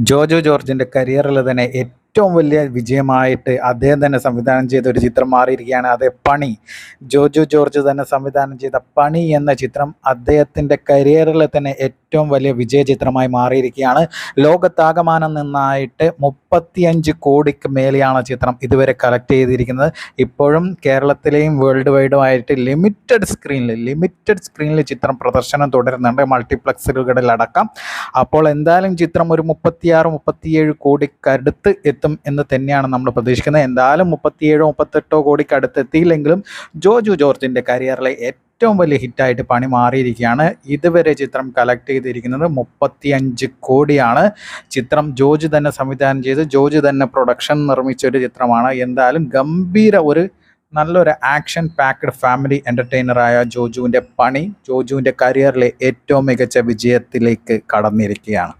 ജോജോ ജോർജിന്റെ കരിയറിൽ തന്നെ ഏറ്റവും വലിയ വിജയമായിട്ട് അദ്ദേഹം തന്നെ സംവിധാനം ചെയ്ത ഒരു ചിത്രം മാറിയിരിക്കുകയാണ്. അതേ പണി. ജോജു ജോർജ് തന്നെ സംവിധാനം ചെയ്ത പണി എന്ന ചിത്രം അദ്ദേഹത്തിന്റെ കരിയറിൽ തന്നെ ഏറ്റവും വലിയ വിജയ ചിത്രമായി മാറിയിരിക്കുകയാണ്. ലോകത്താകമാനം നിന്നായിട്ട് മുപ്പത്തിയഞ്ച് കോടിക്ക് മേലെയാണ് ചിത്രം ഇതുവരെ കളക്ട് ചെയ്തിരിക്കുന്നത്. ഇപ്പോഴും കേരളത്തിലെയും വേൾഡ് വൈഡുമായിട്ട് ലിമിറ്റഡ് സ്ക്രീനിൽ ലിമിറ്റഡ് സ്ക്രീനിൽ ചിത്രം പ്രദർശനം തുടരുന്നുണ്ട്. മൾട്ടിപ്ലക്സുകളിലടക്കം അപ്പോൾ എന്തായാലും ചിത്രം ഒരു മുപ്പത്തിയാറ് മുപ്പത്തിയേഴ് കോടിക്കടുത്ത് എത്തും. എന്ന് തന്നെയാണ് നമ്മൾ പ്രതീക്ഷിക്കുന്നത്. എന്തായാലും മുപ്പത്തിയേഴോ മുപ്പത്തെട്ടോ കോടിക്കടുത്ത് എത്തിയില്ലെങ്കിലും ജോജു ജോർജിന്റെ കരിയറിലെ ഏറ്റവും വലിയ ഹിറ്റായിട്ട് പണി മാറിയിരിക്കുകയാണ്. ഇതുവരെ ചിത്രം കളക്ട് ചെയ്തിരിക്കുന്നത് മുപ്പത്തിയഞ്ച് കോടിയാണ്. ചിത്രം ജോജു തന്നെ സംവിധാനം ചെയ്ത് ജോജു തന്നെ പ്രൊഡക്ഷൻ നിർമ്മിച്ച ഒരു ചിത്രമാണ്. എന്തായാലും ഗംഭീര ഒരു നല്ലൊരു ആക്ഷൻ പാക്ഡ് ഫാമിലി എന്റർടൈനറായ ജോജുവിന്റെ പണി ജോജുവിന്റെ കരിയറിലെ ഏറ്റവും മികച്ച വിജയത്തിലേക്ക് കടന്നിരിക്കുകയാണ്.